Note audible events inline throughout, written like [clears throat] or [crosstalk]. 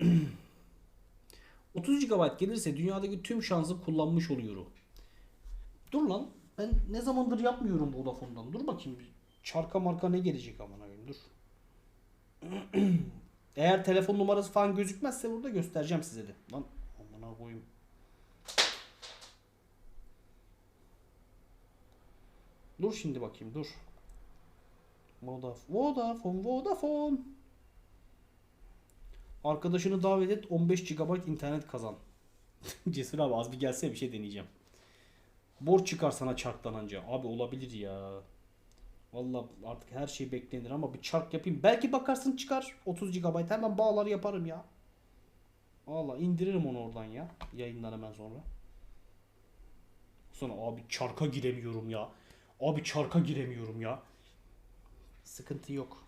[clears throat] 30 GB gelirse dünyadaki tüm şansı kullanmış oluyorum. Dur lan. Ben ne zamandır yapmıyorum Vodafone'dan. Dur bakayım. Çarka marka ne gelecek aman koyayım dur. [clears throat] Eğer telefon numarası falan gözükmezse burada göstereceğim size de. Lan amına koyayım. Dur şimdi bakayım dur. Vodafone, Vodafone, Vodafone. Arkadaşını davet et 15 GB internet kazan. [laughs] Cesur abi az bir gelse bir şey deneyeceğim. Borç çıkar sana çarktan anca. Abi olabilir ya. Valla artık her şey beklenir ama bir çark yapayım. Belki bakarsın çıkar 30 GB hemen bağlar yaparım ya. Valla indiririm onu oradan ya. Yayından hemen sonra. Sonra abi çarka giremiyorum ya. Abi çarka giremiyorum ya. Sıkıntı yok.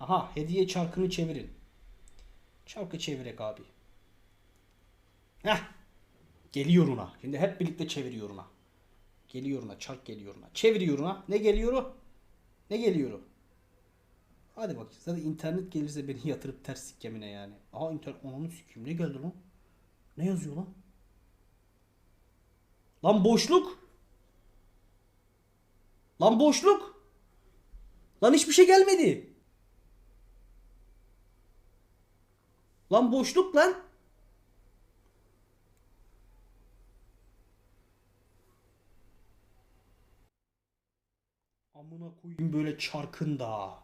Aha hediye çarkını çevirin. Çarkı çevirek abi. Heh. Geliyor ona. Şimdi hep birlikte çeviriyor ona. Geliyor ona. Çark geliyor ona. Çeviriyor ona. Ne geliyor o? Ne geliyor o? Hadi bak. Zaten internet gelirse beni [laughs] yatırıp ters sikkemine yani. Aha internet. Ananı sikeyim. Ne geldi lan? Ne yazıyor lan? Lan boşluk. Lan boşluk. Lan hiçbir şey gelmedi. Lan boşluk lan. Amına koyayım böyle çarkın da.